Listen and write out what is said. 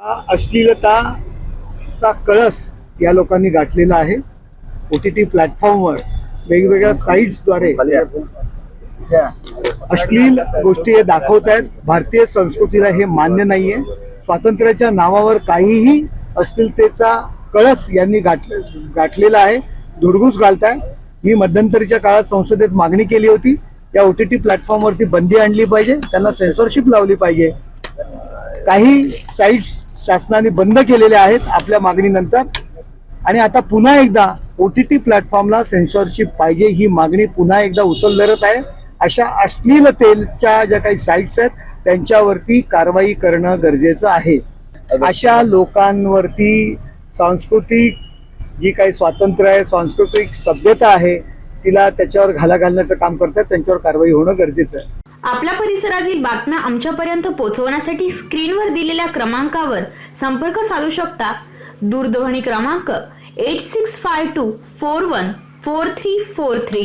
हा अश्लीलताचा कळस या लोकांनी गाठलेला आहे. ओ टी टी प्लॅटफॉर्मवर वेगवेगळ्या साईट्सद्वारे अश्लील गोष्टी हे दाखवत आहेत. भारतीय संस्कृतीला हे मान्य नाहीये. स्वातंत्र्याच्या नावावर काहीही अश्लीलतेचा कळस यांनी गाठ गाठलेला आहे. धुडगूस घालताय. मी मध्यंतरीच्या काळात संसदेत मागणी केली होती. या ओ टी टी प्लॅटफॉर्मवरती बंदी आणली पाहिजे. त्यांना सेन्सॉरशिप लावली पाहिजे. काही साईट्स शासनाने बंद केलेल्या आहेत आपल्या मागणीनंतर. आणि आता पुन्हा एकदा ओ टी टी प्लॅटफॉर्मला सेन्सॉरशिप पाहिजे ही मागणी पुन्हा एकदा उचल धरत आहे. अशा अश्लीलतेच्या ज्या काही साईट्स आहेत त्यांच्यावरती कारवाई करणं गरजेचं आहे. अशा लोकांवरती सांस्कृतिक जी काही स्वातंत्र्य आहे सांस्कृतिक सभ्यता आहे तिला त्याच्यावर घाला घालण्याचं काम करतात त्यांच्यावर कारवाई होणं गरजेचं आहे. आपल्या परिसरातील बातम्या आमच्यापर्यंत पोहोचवण्यासाठी स्क्रीनवर दिलेल्या क्रमांकावर संपर्क साधू शकता. दूरध्वनी क्रमांक eight six five two four one four three four three